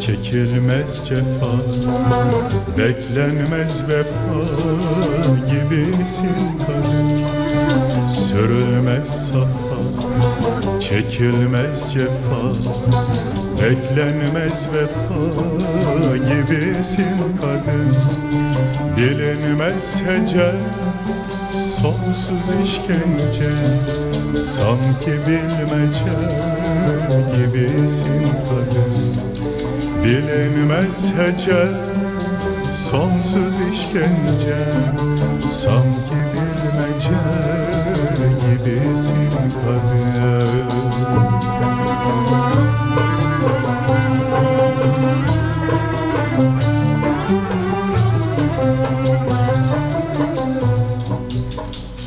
Çekilmez cefa Beklenmez vefa gibisin kadın Sürülmez safa Çekilmez cefa Beklenmez vefa gibisin kadın Bilinmez hece Sonsuz işkence Sanki bilmece gibisin kadın Bilinmez hece Sonsuz işkence Sanki bilmece gibisin kadın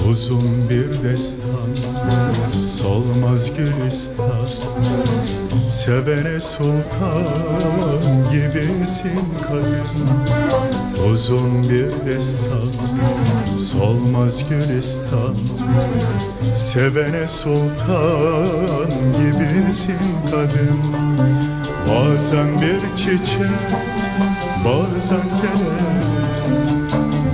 Uzun bir destan Solmaz gülistan Sevene sultan gibisin kadın Uzun bir destan Solmaz gülistan. Sevene sultan gibisin kadın Bazen bir çiçek Bazen kelebek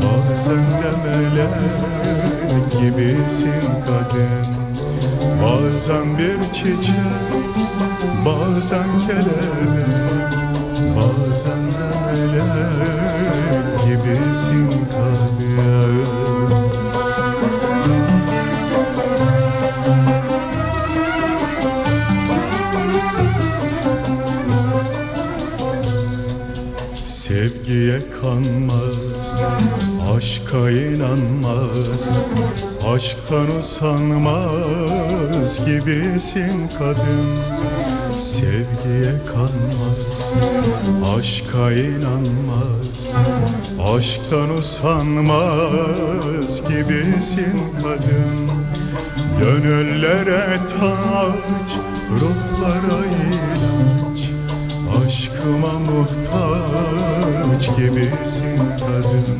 Bazen de melek gibisin kadın Bazen bir çiçek Bazen kelebek Bazen de melek gibisin kadın Sevgiye kanmaz, aşka inanmaz Aşktan usanmaz gibisin kadın. Sevgiye kanmaz, aşka inanmaz Aşktan usanmaz gibisin kadın. Gönüllere taç, ruhlara ilaç gibisin kadın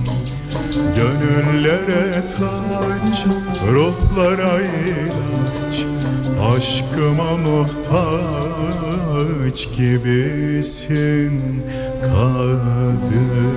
Gönüllere taç, ruhlara ilaç Aşkıma muhtaç gibisin kadın